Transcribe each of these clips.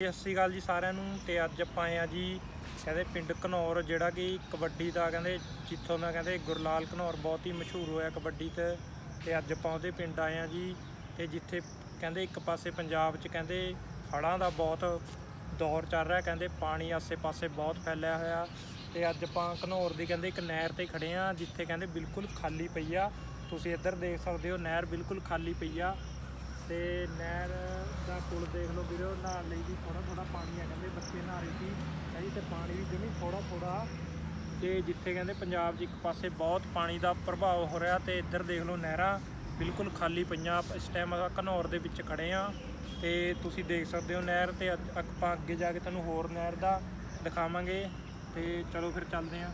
ਸਤਿ ਸ਼੍ਰੀ ਅਕਾਲ ਜੀ ਸਾਰਿਆਂ ਨੂੰ ਤੇ ਅੱਜ ਆਪਾਂ ਆਏ ਆ ਜੀ ਕਹਿੰਦੇ ਪਿੰਡ ਘਨੌਰ, ਜਿਹੜਾ ਕਿ ਕਬੱਡੀ ਦਾ ਕਹਿੰਦੇ ਜਿੱਥੋਂ ਦਾ ਕਹਿੰਦੇ ਗੁਰਲਾਲ ਘਨੌਰ ਬਹੁਤ ਹੀ ਮਸ਼ਹੂਰ ਹੋਇਆ ਕਬੱਡੀ ਤੇ ਤੇ ਅੱਜ ਆਪਾਂ ਉਹਦੇ ਪਿੰਡ ਆਏ ਆ ਜੀ ਤੇ ਜਿੱਥੇ ਕਹਿੰਦੇ ਇੱਕ ਪਾਸੇ ਪੰਜਾਬ 'ਚ ਕਹਿੰਦੇ ਹੜ੍ਹਾਂ ਦਾ ਬਹੁਤ ਦੌਰ ਚੱਲ ਰਿਹਾ, ਕਹਿੰਦੇ ਪਾਣੀ ਆਸੇ-ਪਾਸੇ ਬਹੁਤ ਫੈਲਿਆ ਹੋਇਆ ਤੇ ਅੱਜ ਆਪਾਂ ਘਨੌਰ ਦੀ ਕਹਿੰਦੇ ਇੱਕ ਨਹਿਰ ਤੇ ਖੜੇ ਆ ਜਿੱਥੇ ਕਹਿੰਦੇ ਬਿਲਕੁਲ ਖਾਲੀ ਪਈ ਆ। ਤੁਸੀਂ ਇੱਧਰ ਦੇਖ ਸਕਦੇ ਹੋ, ਨਹਿਰ ਬਿਲਕੁਲ ਖਾਲੀ ਪਈ ਆ ਤੇ ਨਹਿਰ ਦਾ ਪੁਲ ਦੇਖ ਲਓ ਵੀਰੋ, ਨਹਾਉਣ ਲਈ ਵੀ ਥੋੜਾ ਥੋੜਾ ਪਾਣੀ ਆ ਕਹਿੰਦੇ, ਬੱਚੇ ਨਹਾ ਰਹੇ ਸੀ। ਕਹਿੰਦੀ ਤੇ ਪਾਣੀ ਵੀ ਜਮੀ ਥੋੜਾ ਥੋੜਾ ਤੇ ਜਿੱਥੇ ਕਹਿੰਦੇ ਪੰਜਾਬ 'ਚ ਇੱਕ ਪਾਸੇ ਬਹੁਤ ਪਾਣੀ ਦਾ ਪ੍ਰਭਾਵ ਹੋ ਰਿਹਾ ਤੇ ਇੱਧਰ ਦੇਖ ਲਓ ਨਹਿਰਾਂ ਬਿਲਕੁਲ ਖਾਲੀ ਪਈਆਂ। ਇਸ ਟਾਈਮ ਆਪਾਂ ਘਨੌਰ ਦੇ ਵਿੱਚ ਖੜੇ ਆ ਤੇ ਤੁਸੀਂ ਦੇਖ ਸਕਦੇ ਹੋ ਨਹਿਰ ਤੇ ਆਪਾਂ ਅੱਗੇ ਜਾ ਕੇ ਤੁਹਾਨੂੰ ਹੋਰ ਨਹਿਰ ਦਾ ਦਿਖਾਵਾਂਗੇ ਤੇ ਚਲੋ ਫਿਰ ਚੱਲਦੇ ਆ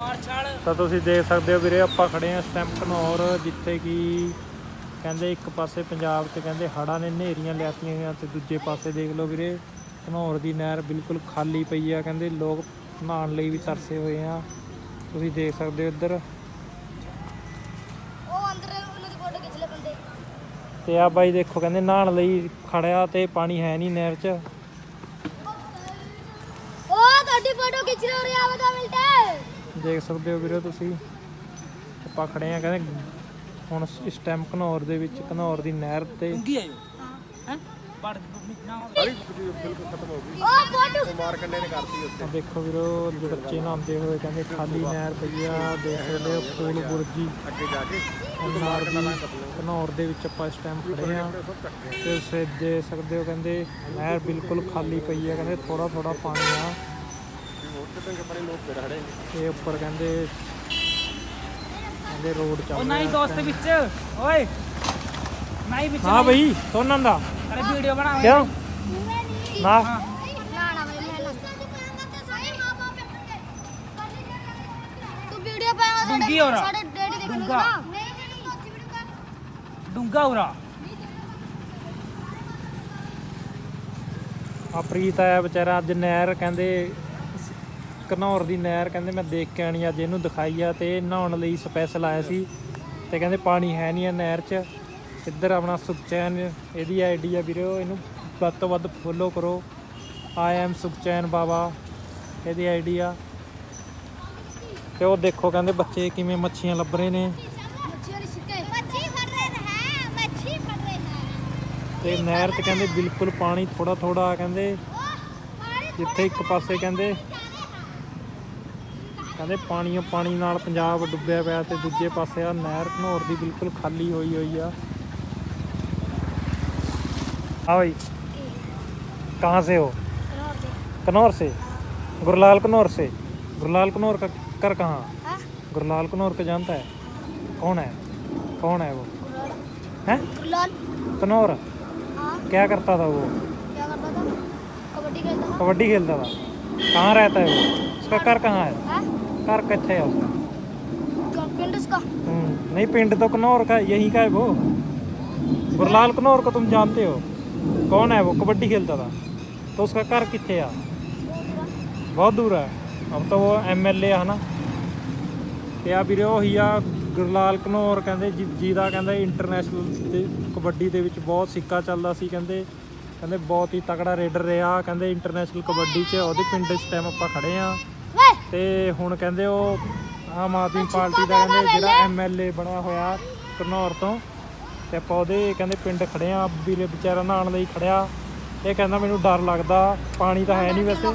ਤਾਂ ਤੁਸੀਂ ਦੇਖ ਸਕਦੇ ਹੋ ਵੀਰੇ ਆਪਾਂ ਖੜੇ ਆ ਇਸ ਟਾਈਮ ਘਨੌਰ ਜਿੱਥੇ ਕਿ ਕਹਿੰਦੇ ਇੱਕ ਪਾਸੇ ਪੰਜਾਬ 'ਚ ਕਹਿੰਦੇ ਹੜ੍ਹਾਂ ਨੇ ਨੇਰੀਆਂ ਲਿਆਤੀਆਂ ਹੋਈਆਂ ਤੇ ਦੂਜੇ ਪਾਸੇ ਦੇਖ ਲਓ ਵੀਰੇ ਘਨੌਰ ਦੀ ਨਹਿਰ ਬਿਲਕੁਲ ਖਾਲੀ ਪਈ ਆ ਕਹਿੰਦੇ ਲੋਕ ਨਹਾਉਣ ਲਈ ਵੀ ਤਰਸੇ ਹੋਏ ਆ। ਤੁਸੀਂ ਦੇਖ ਸਕਦੇ ਹੋ ਇੱਧਰ। ਉਹ ਅੰਦਰ ਉਹਨਾਂ ਦੀ ਫੋਟੋ ਖਿੱਚ ਲੈ ਬੰਦੇ। ਤੇ ਆ ਬਾਈ ਦੇਖੋ ਕਹਿੰਦੇ ਨਹਾਉਣ ਲਈ ਖੜਿਆ ਤੇ ਪਾਣੀ ਹੈ ਨਹੀਂ ਨਹਿਰ 'ਚ। ਉਹ ਤੁਹਾਡੀ ਫੋਟੋ ਖਿੱਚ ਰਹੇ ਹੋ ਰਿਹਾ ਬਤਾ ਮਿਲਟੇ ਦੇਖ ਸਕਦੇ ਹੋ ਵੀਰੇ ਤੁਸੀਂ। ਆਪਾਂ ਖੜੇ ਆ ਕਹਿੰਦੇ ਹੁਣ ਇਸ ਟਾਈਮ ਘਨੌਰ ਦੇ ਵਿੱਚ ਘਨੌਰ ਦੀ ਨਹਿਰ ਤੇ। ਉਹ ਫੋਟੋ। ਆ ਦੇਖੋ ਵੀਰੋ ਬੱਚੇ ਨਹਾਉਂਦੇ ਹੋਏ ਕਹਿੰਦੇ ਖਾਲੀ ਨਹਿਰ ਪਈ ਆ ਦੇਖ ਸਕਦੇ ਹੋ ਫੂਲ ਬੁਰਜੀ। ਅੱਗੇ ਜਾ ਕੇ। ਘਨੌਰ ਦੇ ਵਿੱਚ ਆਪਾਂ ਇਸ ਟਾਈਮ ਖੜੇ ਆ ਤੇ ਉਸੇ ਦੇ ਸਕਦੇ ਹੋ ਕਹਿੰਦੇ ਨਹਿਰ ਬਿਲਕੁਲ ਖਾਲੀ ਪਈ ਆ ਕਹਿੰਦੇ ਥੋੜਾ ਥੋੜਾ ਪਾਣੀ ਆ। ਤੇ ਉੱਪਰ ਕਹਿੰਦੇ ਕਹਿੰਦੇ ਰੋਡ ਚੱਲ ਉਹ ਨਹੀਂ ਦੋਸਤ ਵਿੱਚ ਓਏ। ਨਹੀਂ ਵਿੱਚ ਹਾਂ ਬਈ ਸੋਨਨ ਦਾ। ਅਰੇ ਵੀਡੀਓ ਬਣਾ ਕਿਉਂ? ਨਾ। ਨਾ ਨਾ ਮੈਂ ਮੈਂ ਤੂੰ ਵੀਡੀਓ ਪਾਏਗਾ ਡੂੰਘੀ ਹੋ ਸਾਡੇ ਰਹਾ। ਸਾਡੇ ਡੈਡੀ ਦੇਖਣਗੇ ਡੂੰਘਾ। ਨਾ। ਡੂੰਗਾ ਉਰਾ। ਆ ਪ੍ਰੀਤ ਆਇਆ ਵਿਚਾਰਾ ਅੱਜ ਨਹਿਰ ਕਹਿੰਦੇ ਘਨੌਰ ਦੀ ਨਹਿਰ ਕਹਿੰਦੇ ਮੈਂ ਦੇਖ ਕੇ ਆਣੀ ਅੱਜ ਇਹਨੂੰ ਦਿਖਾਈ ਆ ਤੇ ਨਹਾਉਣ ਲਈ ਸਪੈਸ਼ਲ ਆਇਆ ਸੀ ਤੇ ਕਹਿੰਦੇ ਪਾਣੀ ਹੈ ਨਹੀਂ ਆ ਨਹਿਰ 'ਚ। ਇੱਧਰ ਆਪਣਾ ਸੁਖਚੈਨ, ਇਹਦੀ ਆਈਡੀ ਆ ਵੀਰੋ, ਇਹਨੂੰ ਵੱਧ ਤੋਂ ਵੱਧ ਫੋਲੋ ਕਰੋ। ਆਈ ਐਮ ਸੁਖਚੈਨ ਬਾਬਾ, ਇਹਦੀ ਆਈਡੀ ਆ। ਤੇ ਉਹ ਦੇਖੋ ਕਹਿੰਦੇ ਬੱਚੇ ਕਿਵੇਂ ਮੱਛੀਆਂ ਲੱਭ ਰਹੇ ਨੇ। ਮੱਛੀ ਤੇ ਨਹਿਰ 'ਚ ਕਹਿੰਦੇ ਬਿਲਕੁਲ ਪਾਣੀ ਥੋੜਾ ਥੋੜਾ ਕਹਿੰਦੇ, ਜਿੱਥੇ ਇੱਕ ਪਾਸੇ ਕਹਿੰਦੇ ਕਹਿੰਦੇ ਪਾਣੀਓ ਪਾਣੀ ਨਾਲ ਪੰਜਾਬ ਡੁੱਬਿਆ ਪਿਆ ਤੇ ਦੂਜੇ ਪਾਸੇ ਆ ਨਹਿਰ ਘਨੌਰ ਦੀ ਬਿਲਕੁਲ ਖਾਲੀ ਹੋਈ ਹੋਈ ਆ हाँ भाई कहाँ से हो कनौर से गुरलाल कनौर से गुरलाल कनौर का कर कहाँ हाँ गुरलाल कनौर का जानता है कौन है कौन है वो है लाल कनौर हाँ क्या करता था वो क्या करता था कबड्डी खेलता था कबड्डी खेलता था कहाँ रहता है वो उसका घर कहाँ है हाँ घर कितने है उसका पिंड उसका हम्म, नहीं पिंड तो कनौर का यही का है वो गुरलाल कनौर को तुम जानते हो कौन है वो कबड्डी खेलता था तो उसका घर कितने है ਬਹੁਤ ਦੂਰ ਹੈ ਅਬ ਤਾਂ ਉਹ ਐਮਐਲਏ ਆ ਹਨਾ ਤੇ ਆ ਵੀਰੇ ਉਹੀ ਆ ਗੁਰਲਾਲ ਘਨੌਰ ਕਹਿੰਦੇ ਜਿ- ਜਿਹਦਾ ਕਹਿੰਦੇ ਇੰਟਰਨੈਸ਼ਨਲ ਤੇ ਕਬੱਡੀ ਦੇ ਵਿੱਚ ਬਹੁਤ ਸਿੱਕਾ ਚੱਲਦਾ ਸੀ ਕਹਿੰਦੇ ਕਹਿੰਦੇ ਬਹੁਤ ਹੀ ਤਕੜਾ ਰੇਡਰ ਰਿਹਾ ਕਹਿੰਦੇ ਇੰਟਰਨੈਸ਼ਨਲ ਕਬੱਡੀ 'ਚ ਉਹਦੇ ਪਿੰਡ ਇਸ ਟਾਈਮ ਆਪਾਂ ਖੜੇ ਆ ਵੇ ਤੇ ਹੁਣ ਕਹਿੰਦੇ ਉਹ ਆਮ ਆਦਮੀ ਪਾਰਟੀ ਦਾ ਕਹਿੰਦੇ ਜਿਹੜਾ ਐਮਐਲਏ ਬਣਿਆ ਹੋਇਆ ਘਨੌਰ ਤੋਂ ਤੇ ਆਪਾਂ ਉਹਦੇ ਕਹਿੰਦੇ ਪਿੰਡ ਖੜੇ ਆ ਵੀਰੇ ਵਿਚਾਰਾ ਨਹਾਉਣ ਲਈ ਖੜਿਆ ਇਹ ਕਹਿੰਦਾ ਮੈਨੂੰ ਡਰ ਲੱਗਦਾ ਪਾਣੀ ਤਾਂ ਹੈ ਨਹੀਂ ਵੈਸੇ।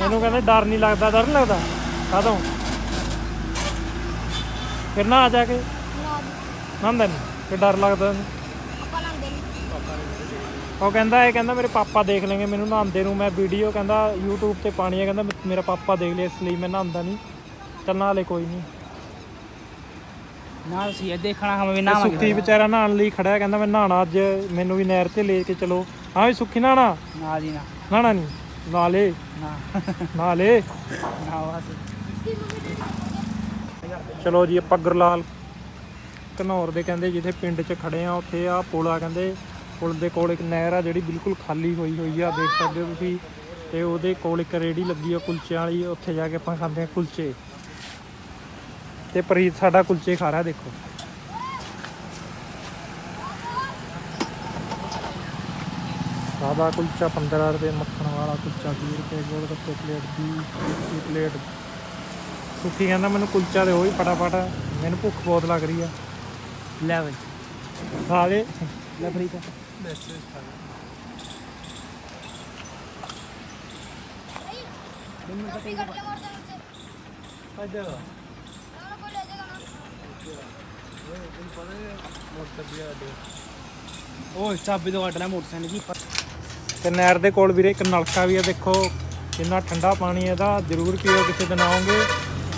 ਮੈਨੂੰ ਕਹਿੰਦੇ ਡਰ ਨਹੀਂ ਲੱਗਦਾ ਡਰ ਨਹੀਂ ਲੱਗਦਾ। ਕਾਹਦੋਂ ਫਿਰ ਨਾ ਆ ਜਾ ਕੇ। ਨਾ ਨੰਦਨ ਫਿਰ ਡਰ ਲੱਗਦਾ ਨੀ। ਉਹ ਕਹਿੰਦਾ ਇਹ ਕਹਿੰਦਾ ਮੇਰੇ ਪਾਪਾ ਦੇਖ ਲੈਣਗੇ ਮੈਨੂੰ ਨਹਾਉਂਦੇ ਨੂੰ ਮੈਂ ਵੀਡੀਓ ਕਹਿੰਦਾ YouTube ਤੇ ਪਾਣੀ ਹੈ ਕਹਿੰਦਾ ਮੇਰਾ ਪਾਪਾ ਦੇਖ ਲਿਆ ਇਸ ਲਈ ਮੈਂ ਨਹਾਉਂਦਾ ਨਹੀਂ। ਚੱਲ ਨਹਾ ਲੈ ਕੋਈ ਨਹੀਂ। ਨਾ ਸੀ ਇਹ ਦੇਖਣਾ ਹਮ ਨਾ ਸੁੱਖੀ ਵਿਚਾਰਾ ਨਹਾਉਣ ਲਈ ਖੜਿਆ ਕਹਿੰਦਾ ਮੈਂ ਨਹਾਣਾ ਅੱਜ ਮੈਨੂੰ ਵੀ ਨਹਿਰ ਤੇ ਲੈ ਕੇ ਚਲੋ। ਹਾਂ ਵੀ ਸੁੱਖੀ ਨਹਾਣਾ ਨਾ ਜੀ ਨਾ। ਨਹਾਣਾ ਨਹੀਂ ਨਾਲੇ ਨਾ। ਨਾਲੇ ਨਾ ਚਲੋ ਜੀ ਆਪਾਂ ਗੁਰਲਾਲ ਘਨੌਰ ਦੇ ਕਹਿੰਦੇ ਜਿੱਥੇ ਪਿੰਡ 'ਚ ਖੜੇ ਆ ਉੱਥੇ ਆ ਪੁਲ ਕਹਿੰਦੇ ਪੁਲ ਦੇ ਕੋਲ ਇੱਕ ਨਹਿਰ ਆ ਜਿਹੜੀ ਬਿਲਕੁਲ ਖਾਲੀ ਹੋਈ ਹੋਈ ਆ ਦੇਖ ਸਕਦੇ ਹੋ ਤੁਸੀਂ। ਤੇ ਉਹਦੇ ਕੋਲ ਇੱਕ ਰੇੜੀ ਲੱਗੀ ਆ ਕੁਲਚਿਆਂ ਵਾਲੀ ਉੱਥੇ ਜਾ ਕੇ ਆਪਾਂ ਖਾਂਦੇ ਆ ਕੁਲਚੇ। ਤੇ ਪ੍ਰੀਤ ਸਾਡਾ ਕੁਲਚੇ ਖਾ ਰਿਹਾ ਦੇਖੋ। ਸਾਦਾ ਕੁਲਚਾ 15 ਰੁਪਏ ਮੱਖਣ ਵਾਲਾ ਕੁਲਚਾ 20 ਰੁਪਏ ਗੋਲ ਗੱਪੇ ਪਲੇਟ ਦੀ 20 ਪਲੇਟ। ਸੁੱਖੀ ਕਹਿੰਦਾ ਮੈਨੂੰ ਕੁਲਚਾ ਦਿਓ ਹੀ ਫਟਾਫਟ ਮੈਨੂੰ ਭੁੱਖ ਬਹੁਤ ਲੱਗ ਰਹੀ ਆ। ਲੈ ਬਈ। ਖਾ ਦੇ ਲੈ ਫਰੀ ਨਹਿਰ ਦੇ ਕੋਲ ਵੀਰੇ ਇੱਕ ਨਲਕਾ ਵੀ ਆ ਦੇਖੋ ਕਿੰਨਾ ਠੰਡਾ ਪਾਣੀ ਇਹਦਾ ਜ਼ਰੂਰ ਪੀਓ ਕਿਸੇ ਦਿਨ ਆਉਂਗੇ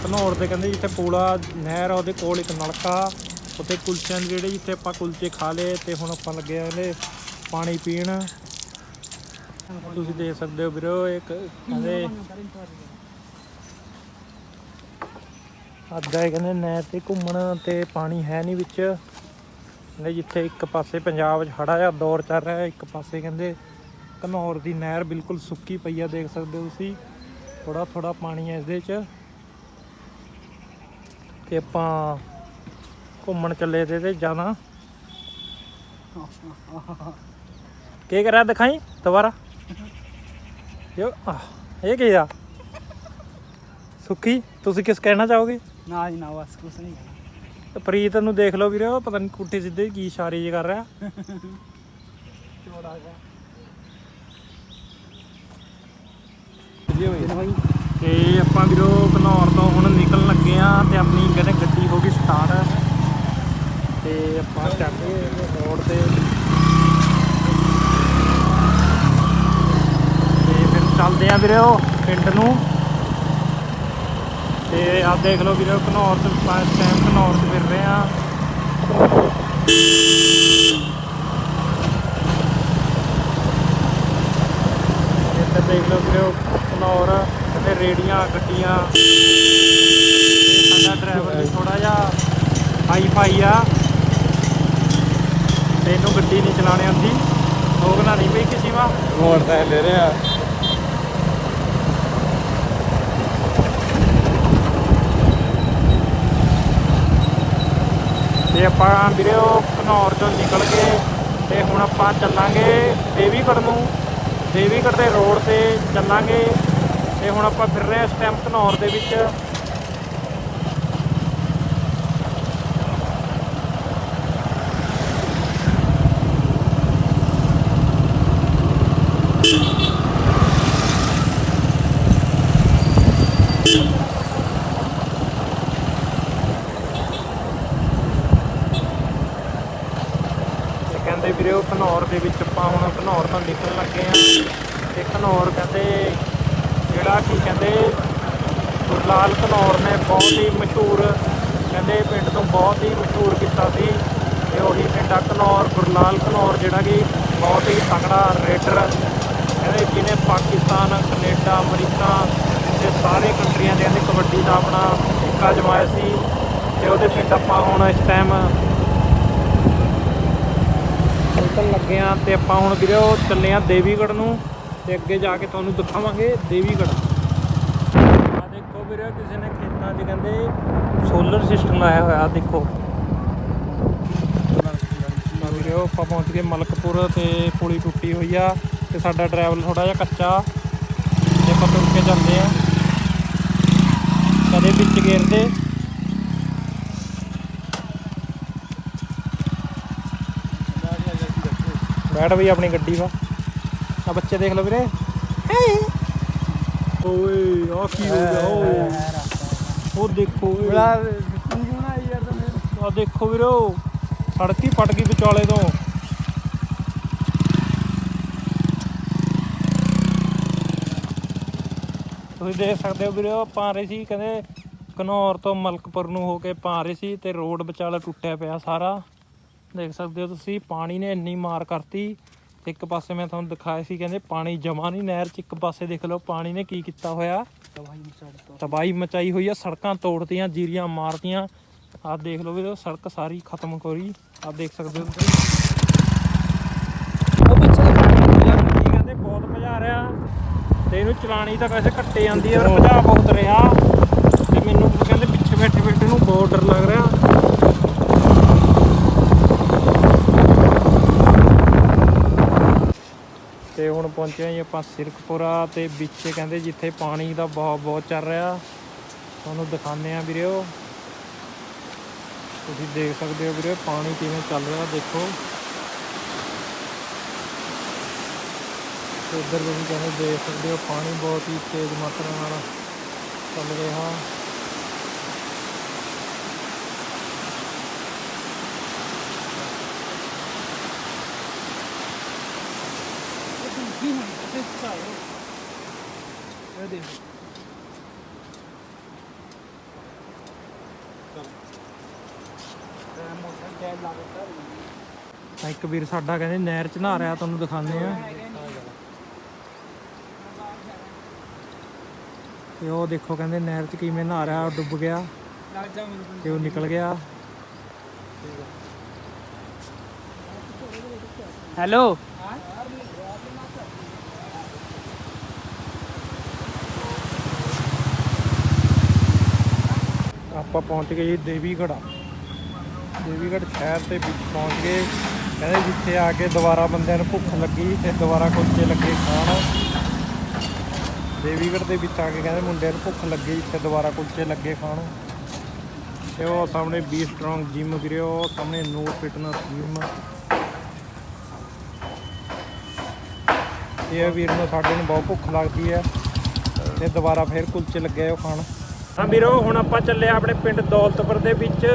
ਧਨੌਰ ਤੇ ਕਹਿੰਦੇ ਜਿੱਥੇ ਪੂਲਾ ਨਹਿਰ ਆ ਉਹਦੇ ਕੋਲ ਇੱਕ ਨਲਕਾ ਉੱਥੇ ਕੁਲਚੇ ਜਿਹੜੇ ਜਿੱਥੇ ਆਪਾਂ ਕੁਲਚੇ ਖਾ ਲਏ ਤੇ ਹੁਣ ਆਪਾਂ ਲੱਗੇ ਆਂਦੇ ਪਾਣੀ ਪੀਣ। ਤੁਸੀਂ ਦੇਖ ਸਕਦੇ ਹੋ ਵੀਰੋ, ਇੱਕ ਕਹਿੰਦੇ ਅੱਧਾ ਕਹਿੰਦੇ ਨਹਿਰ ਤੇ ਘੁੰਮਣ ਤੇ ਪਾਣੀ ਹੈ ਨਹੀਂ ਵਿੱਚ। ਕਹਿੰਦੇ ਜਿੱਥੇ ਇੱਕ ਪਾਸੇ ਪੰਜਾਬ 'ਚ ਹੜਾ ਜਿਹਾ ਦੌਰ ਚੱਲ ਰਿਹਾ, ਇੱਕ ਪਾਸੇ ਕਹਿੰਦੇ ਘਨੌਰ ਦੀ ਨਹਿਰ ਬਿਲਕੁਲ ਸੁੱਕੀ ਪਈ ਆ, ਦੇਖ ਸਕਦੇ ਹੋ ਤੁਸੀਂ। ਥੋੜਾ ਥੋੜਾ ਪਾਣੀ ਹੈ ਇਸਦੇ 'ਚ। ਤੇ ਆਪਾਂ ਘੁੰਮਣ ਚੱਲੇ ਤੇ ਤੇ ਜਾਣਾ। ਕੀ ਕਰਿਆ ਦਿਖਾਈ? ਦੁਬਾਰਾ। ਯੋ ਆਹ, ਇਹ ਕੀ ਆ? ਸੁੱਕੀ ਤੁਸੀਂ ਕਿਸ ਕਹਿਣਾ ਚਾਹੋਗੇ? ਨਾ ਜੀ ਨਾ ਬਸ ਕੁਛ ਨਹੀਂ ਤੇ ਪ੍ਰੀਤ ਨੂੰ ਦੇਖ ਲਓ ਵੀਰੇ ਉਹ ਪਤਾ ਨਹੀਂ ਕੁੱਟੀ ਸਿੱਧੇ ਕੀ ਇਸ਼ਾਰੇ ਜੇ ਕਰ ਰਿਹਾ। ਭਾਈ ਤੇ ਆਪਾਂ ਵੀਰੋ ਘਨੌਰ ਤੋਂ ਹੁਣ ਨਿਕਲਣ ਲੱਗੇ ਆ ਤੇ ਆਪਣੀ ਕਹਿੰਦੇ ਗੱਡੀ ਹੋ ਗਈ ਸਟਾਰਟ ਤੇ ਆਪਾਂ ਚੱਕੇ ਰੋਡ ਤੇ ਤੇ ਫਿਰ ਚੱਲਦੇ ਆ ਵੀਰੇ ਪਿੰਡ ਨੂੰ। ਤੇ ਆਪ ਦੇਖ ਲਓ ਵੀਰੇ, ਘਨੌਰ ਤੋਂ ਪੰਜ ਟਾਈਮ ਘਨੌਰ ਤੋਂ ਫਿਰ ਰਹੇ ਆ ਇੱਧਰ ਦੇਖ ਲਓ ਵੀਰੇ, ਘਨੌਰ ਤੇ ਰੇੜੀਆਂ, ਗੱਡੀਆਂ। ਸਾਡਾ ਡਰਾਈਵਰ ਵੀ ਥੋੜਾ ਜਿਹਾ ਹਾਈ ਫਾਈ ਆ। ਤੇ ਇਹਨੂੰ ਗੱਡੀ ਨਹੀਂ ਚਲਾਣੇ ਆਉਂਦੀ। ਠੋਕਣਾ ਨਹੀਂ ਪਈ ਕਿਸੇ ਵਾ ਮੋਟਰਸਾਈਕਲ ਲੈ ਰਿਹਾ। ਤੇ ਆਪਾਂ ਵੀਰੇ ਉਹ ਘਨੌਰ ਚੋਂ ਨਿਕਲ ਕੇ ਤੇ ਹੁਣ ਆਪਾਂ ਚੱਲਾਂਗੇ ਦੇਵੀਗੜ੍ਹ ਨੂੰ। ਦੇਵੀਗੜ੍ਹ ਦੇ ਰੋਡ ਤੇ ਚੱਲਾਂਗੇ ਤੇ ਹੁਣ ਆਪਾਂ ਫਿਰ ਰਹੇ ਹਾਂ ਇਸ ਟਾਈਮ ਘਨੌਰ ਦੇ ਵਿੱਚ ਤੇ ਕਹਿੰਦੇ ਵੀਰੇ ਉਹ ਘਨੌਰ ਦੇ ਵਿੱਚ ਆਪਾਂ ਹੁਣ ਘਨੌਰ ਤੋਂ ਨਿਕਲਣ ਲੱਗੇ ਆ ਤੇ ਘਨੌਰ ਕਹਿੰਦੇ, ਜਿਹੜਾ ਕੀ ਕਹਿੰਦੇ ਗੁਰਲਾਲ ਘਨੌਰ ਨੇ ਬਹੁਤ ਹੀ ਮਸ਼ਹੂਰ ਕਹਿੰਦੇ ਪਿੰਡ ਤੋਂ ਬਹੁਤ ਹੀ ਮਸ਼ਹੂਰ ਕੀਤਾ ਸੀ। ਤੇ ਉਹੀ ਪਿੰਡ ਆ ਘਨੌਰ, ਗੁਰਲਾਲ ਘਨੌਰ, ਜਿਹੜਾ ਕਿ ਬਹੁਤ ਹੀ ਤਕੜਾ ਰੇਡਰ ਕਹਿੰਦੇ ਜਿਹਨੇ ਪਾਕਿਸਤਾਨ, ਕੈਨੇਡਾ, ਅਮਰੀਕਾ ਤੇ ਸਾਰੇ ਕੰਟਰੀਆਂ ਦੇ ਅੰਦਰ ਕਬੱਡੀ ਦਾ ਆਪਣਾ ਸਿੱਕਾ ਜਮਾਇਆ ਸੀ। ਤੇ ਉਹਦੇ ਪਿੰਡ ਆਪਾਂ ਹੁਣ ਇਸ ਟਾਈਮ ਨਿਕਲਣ ਲੱਗੇ ਆ ਤੇ ਆਪਾਂ ਹੁਣ ਵੀਰੇ ਉਹ ਚੱਲੇ ਆ ਦੇਵੀਗੜ੍ਹ ਨੂੰ ਤੇ ਅੱਗੇ ਜਾ ਕੇ ਤੁਹਾਨੂੰ ਦਿਖਾਵਾਂਗੇ ਦੇਵੀਗੜ੍ਹ। ਆ ਦੇਖੋ ਵੀਰੇ, ਕਿਸੇ ਨੇ ਖੇਤਾਂ 'ਚ ਕਹਿੰਦੇ ਸੋਲਰ ਸਿਸਟਮ ਲਾਇਆ ਹੋਇਆ ਦੇਖੋ। ਤਾਂ ਵੀਰੇ ਉਹ ਆਪਾਂ ਪਹੁੰਚ ਗਏ ਮਲਕਪੁਰ ਤੇ ਪੁਲੀ ਟੁੱਟੀ ਹੋਈ ਆ ਤੇ ਸਾਡਾ ਡਰਾਈਵਰ ਥੋੜਾ ਜਿਹਾ ਕੱਚਾ ਤੇ ਆਪਾਂ ਤੁਰ ਕੇ ਜਾਂਦੇ ਆ ਕਦੇ ਵਿੱਚ ਗੇਰਦੇ। ਬੈਠ ਬਈ ਆਪਣੀ ਗੱਡੀ ਵਾ। ਆ ਬੱਚੇ ਦੇਖ ਲਓ ਵੀਰੇ। ਓਏ ਆ ਕੀ ਹੋ ਗਿਆ? ਓਏ ਉਹ ਦੇਖੋ ਓਏ ਬੜਾ ਬਣਾ ਯਾਰ ਤਾਂ ਮੇਰੇ ਆ ਦੇਖੋ ਵੀਰੋ ਸੜਕ ਪਟ ਗਈ ਵਿਚਾਲੇ ਤੋਂ। ਤੁਸੀਂ ਦੇਖ ਸਕਦੇ ਹੋ ਵੀਰੋ ਆ ਰਹੇ ਸੀ ਕਹਿੰਦੇ ਘਨੌਰ ਤੋਂ ਮਲਕਪੁਰ ਨੂੰ ਹੋ ਕੇ ਆ ਰਹੇ ਸੀ ਤੇ ਰੋਡ ਵਿਚਾਲੇ ਟੁੱਟਿਆ ਪਿਆ ਸਾਰਾ। ਦੇਖ ਸਕਦੇ ਹੋ ਤੁਸੀਂ ਪਾਣੀ ਨੇ ਇੰਨੀ ਮਾਰ ਕਰਤੀ। ਇੱਕ ਪਾਸੇ ਮੈਂ ਤੁਹਾਨੂੰ ਦਿਖਾਇਆ ਸੀ ਕਹਿੰਦੇ ਪਾਣੀ ਜਮਾ ਨਹੀਂ ਨਹਿਰ 'ਚ ਇੱਕ ਪਾਸੇ ਦੇਖ ਲਓ ਪਾਣੀ ਨੇ ਕੀ ਕੀਤਾ ਹੋਇਆ। ਤਬਾਹੀ ਮਚਾਈ ਹੋਈ ਆ ਸੜਕਾਂ ਤੋੜਤੀਆਂ ਜੀਰੀਆਂ ਮਾਰਤੀਆਂ। ਆਹ ਦੇਖ ਲਓ ਵੀਰੋ ਸੜਕ ਸਾਰੀ ਖਤਮ ਕਰੀ। ਆਹ ਦੇਖ ਸਕਦੇ ਹੋ ਤੁਸੀਂ। ਉਹ ਪਿੱਛੇ ਕਹਿੰਦੇ ਬਹੁਤ ਭਜਾ ਰਿਹਾ। ਤੇ ਇਹਨੂੰ ਚਲਾਣੀ ਤਾਂ ਵੈਸੇ ਘੱਟੇ ਜਾਂਦੀ ਹੈ ਪਰ ਭਜਾ ਬਹੁਤ ਰਿਹਾ। ਤੇ ਮੈਨੂੰ ਕਹਿੰਦੇ ਪਿੱਛੇ ਬੈਠੇ ਬੈਠੇ ਨੂੰ ਬਹੁਤ ਡਰ ਲੱਗ ਰਿਹਾ। ਤੇ ਹੁਣ ਪਹੁੰਚੇ ਜੀ ਆਪਾਂ ਸਿਰਕਪੁਰਾ ਤੇ ਵਿੱਚ ਕਹਿੰਦੇ ਜਿੱਥੇ ਪਾਣੀ ਦਾ ਬਹੁਤ ਬਹੁਤ ਚੱਲ ਰਿਹਾ। ਤੁਹਾਨੂੰ ਦਿਖਾਉਂਦੇ ਆ ਵੀਰਿਓ ਤੁਸੀਂ ਦੇਖ ਸਕਦੇ ਹੋ ਵੀਰੇ ਪਾਣੀ ਕਿਵੇਂ ਚੱਲ ਰਿਹਾ, ਦੇਖੋ। ਉਧਰ ਇੱਧਰ ਤੁਸੀਂ ਕਹਿੰਦੇ ਦੇਖ ਸਕਦੇ ਹੋ ਪਾਣੀ ਬਹੁਤ ਹੀ ਤੇਜ਼ ਮਾਤਰਾ ਨਾਲ ਚੱਲ ਰਿਹਾ ਕੀ ਹੋਣੀ ਤੇ ਚਾਹੋ ਇਹ ਤਾਂ ਇੱਕ ਵੀਰ ਸਾਡਾ ਕਹਿੰਦੇ ਨਹਿਰ 'ਚ ਨਹਾ ਰਿਹਾ ਤੁਹਾਨੂੰ ਦਿਖਾਉਂਦੇ ਆ ਤੇ ਉਹ ਦੇਖੋ ਕਹਿੰਦੇ ਨਹਿਰ 'ਚ ਕਿਵੇਂ ਨਹਾ ਰਿਹਾ ਉਹ ਡੁੱਬ ਗਿਆ ਤੇ ਉਹ ਨਿਕਲ ਗਿਆ ਹੈਲੋ ਆਪਾਂ ਪਹੁੰਚ ਗਏ ਜੀ ਦੇਵੀਗੜ੍ਹ। ਦੇਵੀਗੜ੍ਹ ਸ਼ਹਿਰ ਦੇ ਵਿੱਚ ਪਹੁੰਚ ਗਏ। ਕਹਿੰਦੇ ਜਿੱਥੇ ਆ ਕੇ ਦੁਬਾਰਾ ਬੰਦਿਆਂ ਨੂੰ ਭੁੱਖ ਲੱਗੀ ਤੇ ਦੁਬਾਰਾ ਕੁਲਚੇ ਲੱਗੇ ਖਾਣ। ਦੇਵੀਗੜ੍ਹ ਦੇ ਵਿੱਚ ਆ ਕੇ ਕਹਿੰਦੇ ਮੁੰਡਿਆਂ ਨੂੰ ਭੁੱਖ ਲੱਗੀ ਜਿੱਥੇ ਦੁਬਾਰਾ ਕੁਲਚੇ ਲੱਗੇ ਖਾਣ। ਤੇ ਉਹ ਸਾਹਮਣੇ ਬੀ ਸਟਰੋਂਗ ਜਿਮ ਵੀਰੇ, ਉਹ ਸਾਹਮਣੇ ਨੋ ਫਿਟਨੈਸ ਜਿਮ ਇਹ ਵੀਰ ਨੂੰ ਸਾਡੇ ਨੂੰ ਬਹੁਤ ਭੁੱਖ ਲੱਗਦੀ ਹੈ ਤੇ ਦੁਬਾਰਾ ਫਿਰ ਕੁਲਚੇ ਲੱਗੇ ਉਹ ਖਾਣ। ਹਾਂ ਵੀਰੋ, ਹੁਣ ਆਪਾਂ ਚੱਲੇ ਆਪਣੇ ਪਿੰਡ ਦੌਲਤਪੁਰ ਦੇ ਵਿੱਚ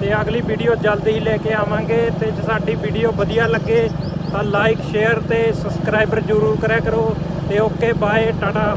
ਤੇ ਅਗਲੀ ਵੀਡੀਓ ਜਲਦੀ ਹੀ ਲੈ ਕੇ ਆਵਾਂਗੇ ਤੇ ਜੇ ਸਾਡੀ ਵੀਡੀਓ ਵਧੀਆ ਲੱਗੇ ਤਾਂ ਲਾਈਕ ਸ਼ੇਅਰ ਤੇ ਸਬਸਕ੍ਰਾਈਬਰ ਜ਼ਰੂਰ ਕਰਿਆ ਕਰੋ ਤੇ ਓਕੇ ਬਾਏ ਟਾਟਾ।